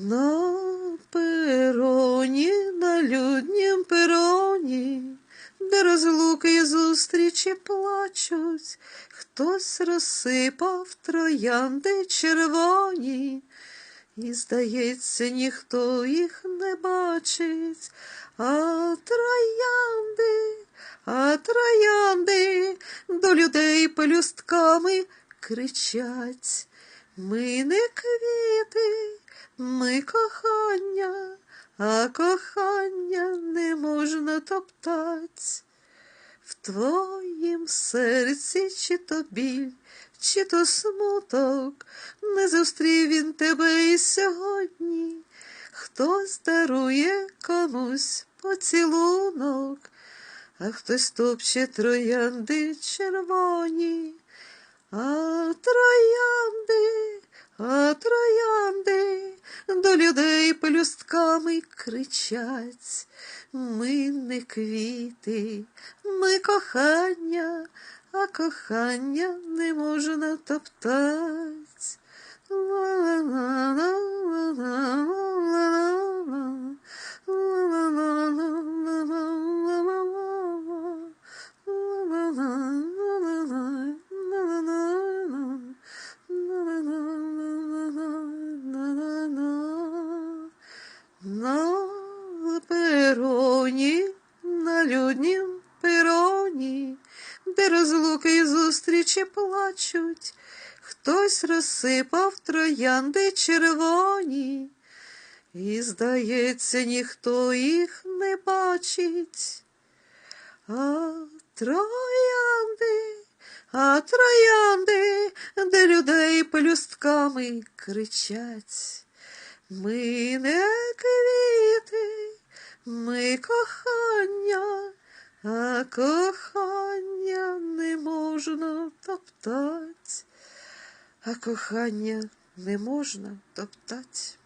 На пероні, на люднім пероні, де розлуки і зустрічі плачуть, хтось розсипав троянди червоні, і, здається, ніхто їх не бачить, а троянди, а троянди до людей пелюстками кричать. Ми не квіти, ми кохання, а кохання не можна топтать. В твоїм серці чи то біль, чи то смуток, не зустрів він тебе і сьогодні. Хтось дарує комусь поцілунок, а хтось топче троянди червоні. А троянди, а троянди до людей пелюстками кричать. Ми не квіти, ми кохання, а кохання не можна топтать. На пероні, на люднім пероні, де розлуки і зустрічі плачуть, хтось розсипав троянди червоні, і, здається, ніхто їх не бачить. А троянди, а троянди, де людей пелюстками кричать. Ми не квіти, ми кохання, а кохання не можна топтать, а кохання не можна топтать.